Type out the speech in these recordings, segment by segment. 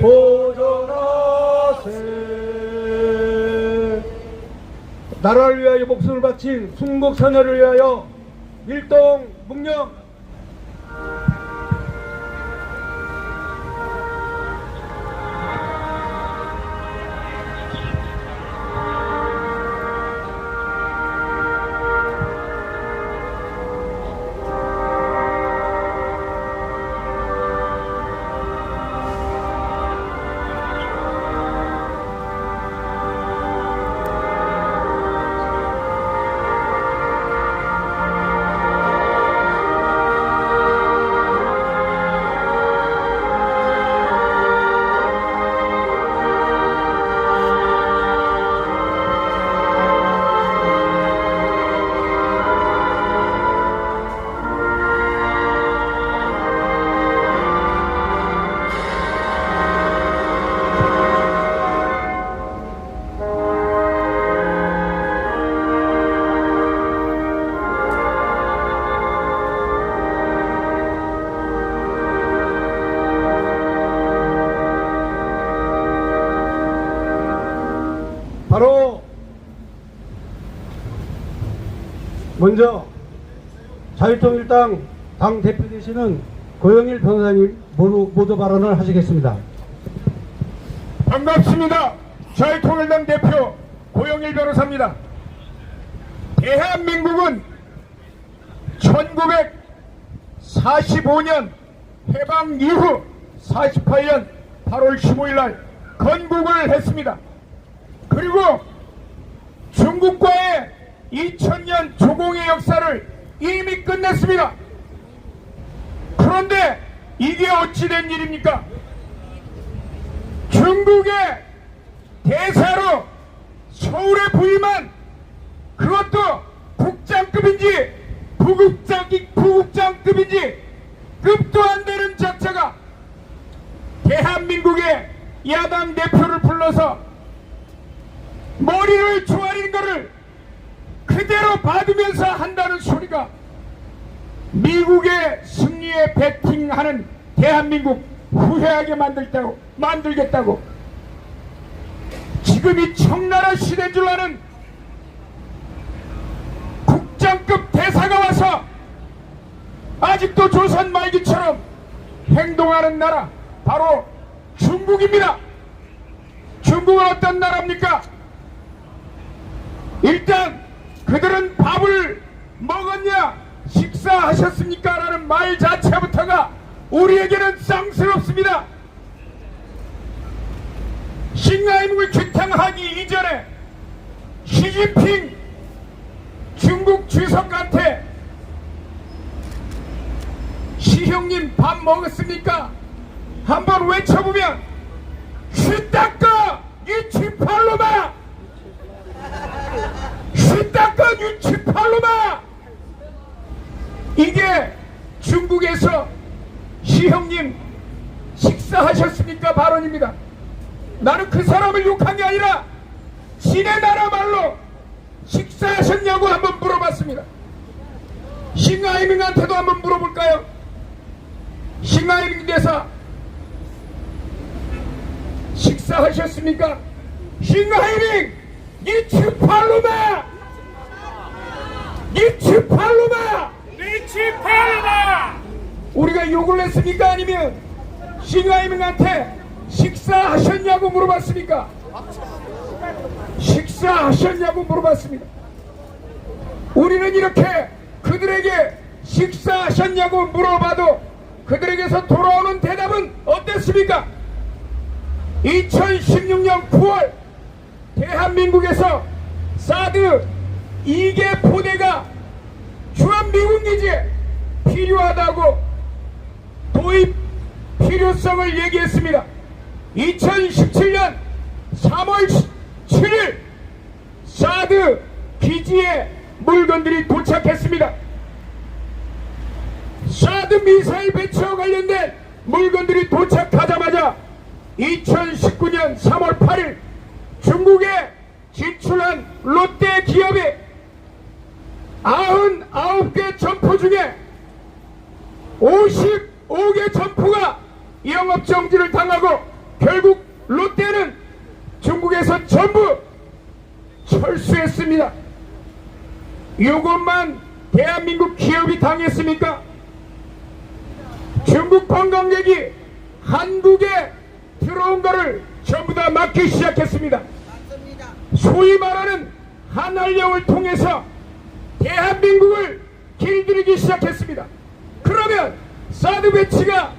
보존하세. 나라를 위하여 목숨을 바친 순국 선열을 위하여 일동 묵념 먼저 자유통일당 당 대표 되시는 고영일 변호사님 모두, 모두 발언을 하시겠습니다. 반갑습니다. 자유통일당 대표 고영일 변호사입니다. 대한민국은 1945년 해방 이후 48년 8월 15일 날 건국을 했습니다. 그리고 중국과의 2000년 조공의 역사를 이미 끝냈습니다. 그런데 이게 어찌 된 일입니까? 중국의 대사로 서울에 부임한 그것도 국장급인지 부국장, 부국장급인지 급도 안 되는 자체가 대한민국의 야당 대표를 불러서 머리를 조아리는 것을 그대로 받으면서 한다는 소리가 미국의 승리에 베팅하는 대한민국 후회하게 만들다고 만들겠다고 지금 이 청나라 시대인 줄 아는 국장급 대사가 와서 아직도 조선 말기처럼 행동하는 나라 바로 중국입니다. 중국은 어떤 나라입니까? 일단 그들은 밥을 먹었냐 식사하셨습니까? 라는 말 자체부터가 우리에게는 쌍스럽습니다. 신라임을 규탄하기 이전에 시진핑 중국 주석한테 시형님 밥 먹었습니까? 한번 외쳐보면 슈닦아 유치팔로마 슈닦아 유치팔로마 이게 중국에서 시형님 식사하셨습니까? 발언입니다. 나는 그 사람을 욕한 게 아니라 지네 나라 말로 식사하셨냐고 한번 물어봤습니다. 싱하이밍한테도 한번 물어볼까요? 싱하이밍 대사 식사하셨습니까? 싱하이밍 이츠팔로마 이츠팔로마 리치팔마 우리가 욕을 했습니까? 아니면 싱하이밍한테 식사하셨냐고 물어봤습니까? 식사하셨냐고 물어봤습니다. 우리는 이렇게 그들에게 식사하셨냐고 물어봐도 그들에게서 돌아오는 대답은 어땠습니까? 2016년 9월 대한민국에서 사드 2개 포대가 주한 미군 기지에 필요하다고 도입 필요성을 얘기했습니다. 2017년 3월 7일 사드 기지에 물건들이 도착했습니다. 사드 미사일 배치와 관련된 물건들이 도착하자마자 2019년 3월 8일 중국에 진출한 롯데 기업이 99개 점포 중에 55개 점포가 영업 정지를 당하고 결국 롯데는 중국에서 전부 철수했습니다. 이것만 대한민국 기업이 당했습니까? 중국 관광객이 한국에 들어온 거를 전부 다 막기 시작했습니다. 소위 말하는 한알령을 통해서 대한민국을 길들이기 시작했습니다. 그러면 사드 배치가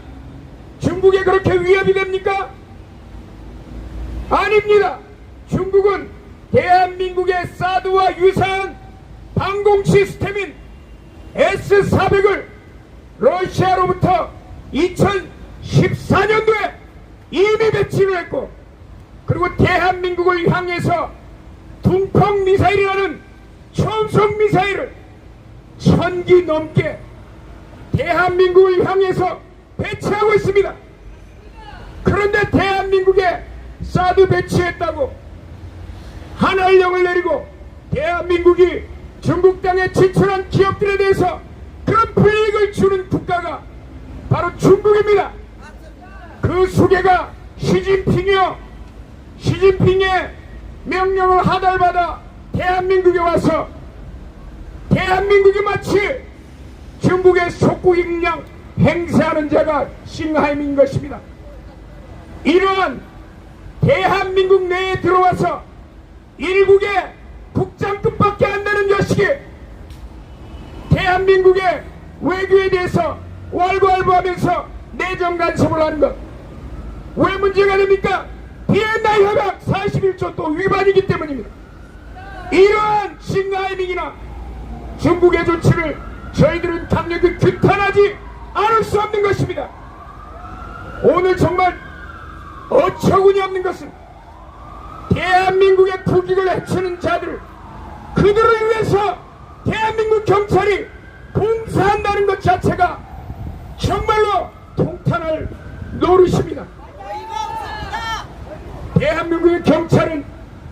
중국에 그렇게 위협이 됩니까? 아닙니다. 중국은 대한민국의 사드와 유사한 방공 시스템인 S400을 러시아로부터 2014년도에 이미 배치를 했고 그리고 대한민국을 향해서 둥펑 미사일이라는 초음속 미사일을 천기 넘게 대한민국을 향해서 배치하고 있습니다. 그런데 대한민국에 사드 배치했다고 한알령을 내리고 대한민국이 중국 땅에 진출한 기업들에 대해서 그런 불이익을 주는 국가가 바로 중국입니다. 그 수계가 시진핑이요. 시진핑의 명령을 하달받아 대한민국에 와서 대한민국이 마치 중국의 속국인 양 행세하는 자가 싱하임인 것입니다. 이러한 대한민국 내에 들어와서 일국의 국장급밖에 안 되는 녀석이 대한민국의 외교에 대해서 왈가왈부하면서 내정 간섭을 하는 것. 왜 문제가 됩니까? 비엔나 협약 41조 또 위반이기 때문입니다. 이러한 싱하이밍이나 중국의 조치를 저희들은 강력히 규탄하지 않을 수 없는 것입니다. 오늘 정말 어처구니 없는 것은 대한민국의 국익을 해치는 자들 그들을 위해서 대한민국 경찰이 봉사한다는 것 자체가 정말로 통탄할 노릇입니다. 대한민국의 경찰은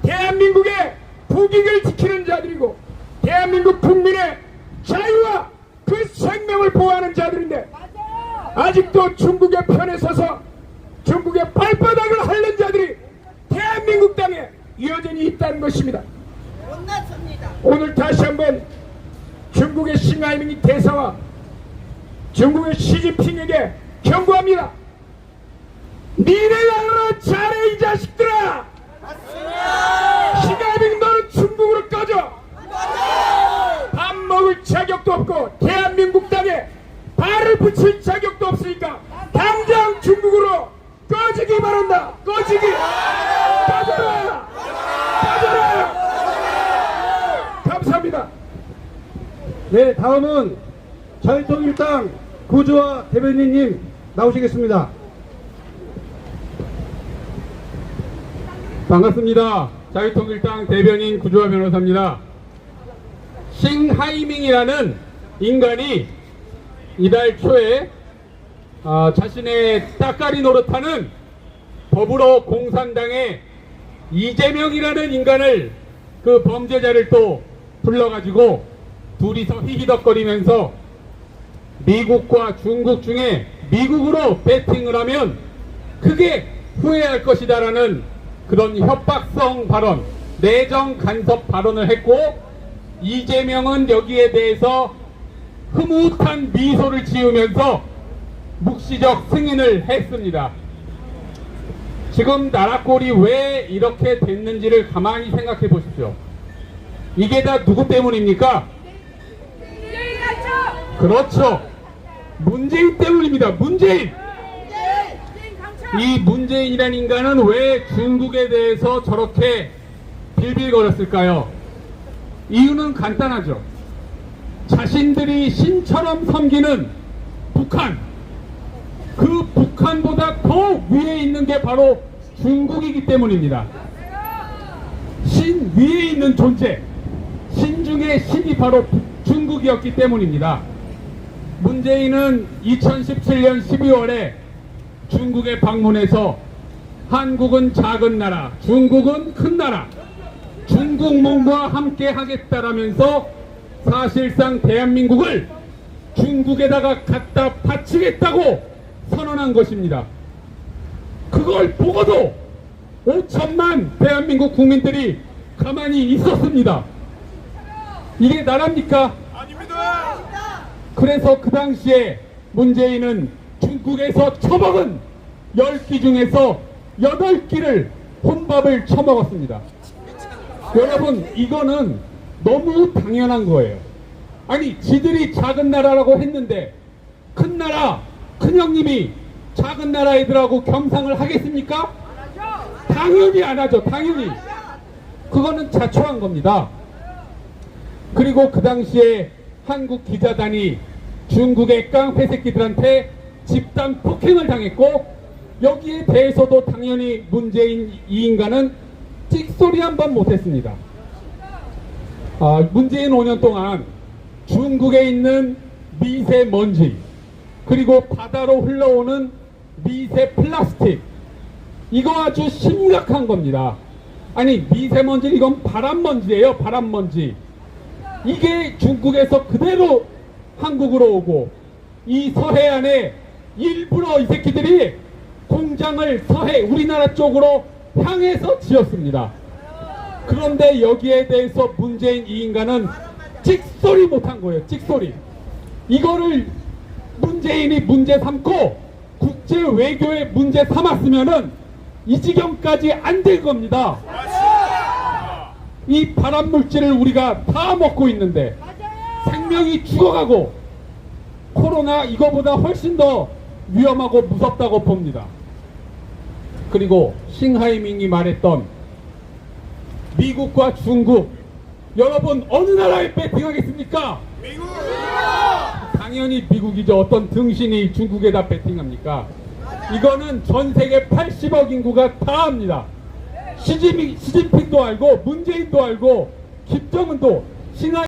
대한민국의 국익을 지키는 자들이고 대한민국 국민의 자유와 그 생명을 보호하는 자들인데 아직도 중국의 편에 서서 중국의 발바닥을 핥는 자들이 대한민국 땅에 여전히 있다는 것입니다. 오늘 다시 한번 중국의 싱하이밍 대사와 중국의 시진핑에게 경고합니다. 니네 나라 잘해 이 자식들아! 싱하이밍 너는 중국으로 꺼져! 밥 먹을 자격도 없고 대한민국 땅에 발을 붙일 자격도 없으니까 당장 중국으로 꺼지기 바란다! 꺼지기! 꺼져라! 꺼져라! 감사합니다. 네, 다음은 자유통일당 구조와 대변인님 나오시겠습니다. 반갑습니다. 자유통일당 대변인 구조화 변호사입니다. 싱하이밍이라는 인간이 이달 초에 아, 자신의 따까리 노릇하는 더불어 공산당의 이재명이라는 인간을 그 범죄자를 또 불러가지고 둘이서 히히덕거리면서 미국과 중국 중에 미국으로 배팅을 하면 크게 후회할 것이다라는 그런 협박성 발언, 내정 간섭 발언을 했고 이재명은 여기에 대해서 흐뭇한 미소를 지으면서 묵시적 승인을 했습니다. 지금 나라꼴이 왜 이렇게 됐는지를 가만히 생각해 보십시오. 이게 다 누구 때문입니까? 그렇죠. 문재인 때문입니다. 문재인. 이 문재인이라는 인간은 왜 중국에 대해서 저렇게 빌빌거렸을까요? 이유는 간단하죠. 자신들이 신처럼 섬기는 북한, 그 북한보다 더 위에 있는 게 바로 중국이기 때문입니다. 신 위에 있는 존재, 신 중에 신이 바로 북- 중국이었기 때문입니다. 문재인은 2017년 12월에 중국에 방문해서 한국은 작은 나라, 중국은 큰 나라, 중국몽과 함께 하겠다라면서 사실상 대한민국을 중국에다가 갖다 바치겠다고 선언한 것입니다. 그걸 보고도 5천만 대한민국 국민들이 가만히 있었습니다. 이게 나랍니까? 그래서 그 당시에 문재인은 중국에서 처먹은 10끼 중에서 8끼를 혼밥을 처먹었습니다. 여러분, 이거는 너무 당연한 거예요. 아니, 지들이 작은 나라라고 했는데, 큰 나라, 큰 형님이 작은 나라 애들하고 겸상을 하겠습니까? 당연히 안 하죠, 당연히. 그거는 자초한 겁니다. 그리고 그 당시에 한국 기자단이 중국의 깡패 새끼들한테 집단 폭행을 당했고 여기에 대해서도 당연히 문재인 이 인간은 찍소리 한 번 못했습니다. 아, 문재인 5년 동안 중국에 있는 미세먼지 그리고 바다로 흘러오는 미세 플라스틱 이거 아주 심각한 겁니다. 아니 미세먼지 이건 바람먼지예요 바람먼지 이게 중국에서 그대로 한국으로 오고 이 서해안에 일부러 이 새끼들이 공장을 서해 우리나라 쪽으로 향해서 지었습니다. 그런데 여기에 대해서 문재인 이 인간은 찍소리 못한 거예요. 찍소리. 이거를 문재인이 문제 삼고 국제 외교의 문제 삼았으면은 이 지경까지 안 될 겁니다. 이 발암 물질을 우리가 다 먹고 있는데 생명이 죽어가고 코로나 이거보다 훨씬 더 위험하고 무섭다고 봅니다. 그리고 싱하이밍이 말했던 미국과 중국 여러분 어느 나라에 배팅하겠습니까? 미국! 당연히 미국이죠. 어떤 등신이 중국에다 배팅합니까? 이거는 전 세계 80억 인구가 다 합니다. 시진, 시진핑도 알고 문재인도 알고 김정은도 신하